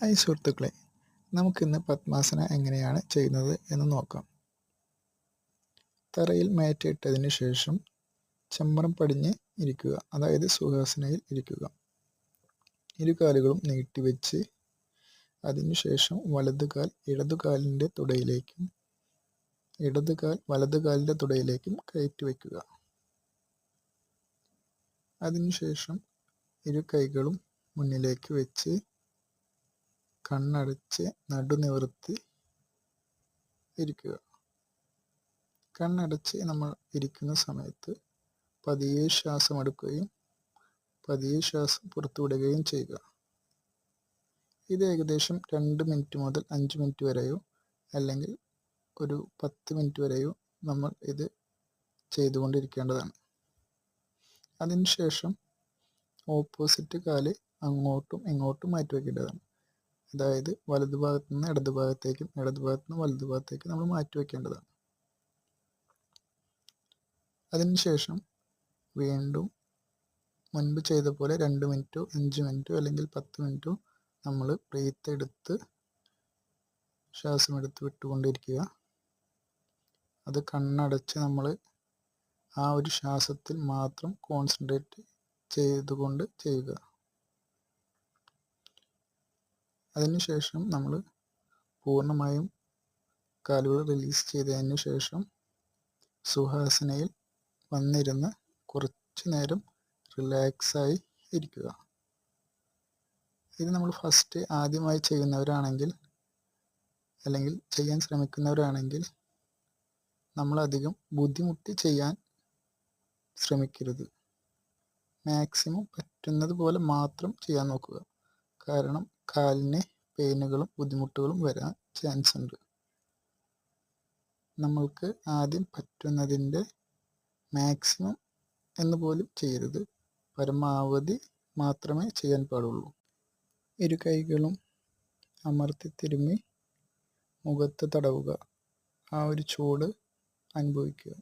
Hi സുഹൃത്തുക്കളെ നമുക്കിന്ന് പത്മാസന എങ്ങനെയാണ് ചെയ്യുന്നത് എന്ന് നോക്കാം. തറയിൽ മേറ്റയിട്ടതിന് ശേഷം ചമ്മറം പടിഞ്ഞ് ഇരിക്കുക അതായത് സുഹാസനയിൽ ഇരിക്കുക. ഇരു കാലുകളും നീട്ടിവെച്ച് അതിനുശേഷം വലതുകാൽ കാൽ ഇടതു കാലിന്റെ തുടയിലേക്കും ഇടതുകാൽ കാൽ വലത് കാലിന്റെ തുടയിലേക്കും കയറ്റി വയ്ക്കുക അതിനുശേഷം ഇരു കൈകളും മുന്നിലേക്ക് വെച്ച് കണ്ണടച്ച് നടുനിവർത്തി ഇരിക്കുക. കണ്ണടച്ച് നമ്മൾ ഇരിക്കുന്ന സമയത്ത് പതിയെ ശ്വാസം എടുക്കുകയും പതിയെ ശ്വാസം പുറത്തുവിടുകയും ചെയ്യുക. ഇത് ഏകദേശം രണ്ട് മിനിറ്റ് മുതൽ അഞ്ച് മിനിറ്റ് വരെയോ അല്ലെങ്കിൽ ഒരു പത്ത് മിനിറ്റ് വരെയോ നമ്മൾ ഇത് ചെയ്തുകൊണ്ടിരിക്കേണ്ടതാണ്. അതിനുശേഷം ഓപ്പോസിറ്റ് കാൽ അങ്ങോട്ടും ഇങ്ങോട്ടും മാറ്റി വയ്ക്കേണ്ടതാണ് അതായത് വലതു ഭാഗത്ത് നിന്ന് ഇടതു ഭാഗത്തേക്കും ഇടതു ഭാഗത്ത് നിന്ന് വലതു ഭാഗത്തേക്കും നമ്മൾ മാറ്റി വയ്ക്കേണ്ടതാണ് അതിനുശേഷം വീണ്ടും മുൻപ് ചെയ്ത പോലെ രണ്ട് മിനിറ്റോ അഞ്ച് മിനിറ്റോ അല്ലെങ്കിൽ പത്ത് മിനിറ്റോ നമ്മൾ ബ്രീത്ത് എടുത്ത് ശ്വാസം എടുത്ത് വിട്ടുകൊണ്ടിരിക്കുക. അത് കണ്ണടച്ച് നമ്മൾ ആ ഒരു ശ്വാസത്തിൽ മാത്രം കോൺസെൻട്രേറ്റ് ചെയ്തുകൊണ്ട് ചെയ്യുക. അതിനുശേഷം നമ്മൾ പൂർണമായും കാലുകൾ റിലീസ് ചെയ്തതിന് ശേഷം സുഹാസനയിൽ വന്നിരുന്ന് കുറച്ചു നേരം റിലാക്സായി ഇരിക്കുക. ഇത് നമ്മൾ ഫസ്റ്റ് ആദ്യമായി ചെയ്യുന്നവരാണെങ്കിൽ അല്ലെങ്കിൽ ചെയ്യാൻ ശ്രമിക്കുന്നവരാണെങ്കിൽ നമ്മളധികം ബുദ്ധിമുട്ടി ചെയ്യാൻ ശ്രമിക്കരുത്. മാക്സിമം പറ്റുന്നത് പോലെ മാത്രം ചെയ്യാൻ നോക്കുക. കാരണം കാലിന് പെയിനുകളും ബുദ്ധിമുട്ടുകളും വരാൻ ചാൻസ് ഉണ്ട്. നമ്മൾക്ക് ആദ്യം പറ്റുന്നതിന്റെ മാക്സിമം എന്ന് പോലും ചെയ്യരുത്. പരമാവധി മാത്രമേ ചെയ്യാൻ പാടുള്ളൂ. ഇരു കൈകളും അമർത്തി തിരുമ്മി മുഖത്ത് തടവുക. ആ ഒരു ചൂട് അനുഭവിക്കുക.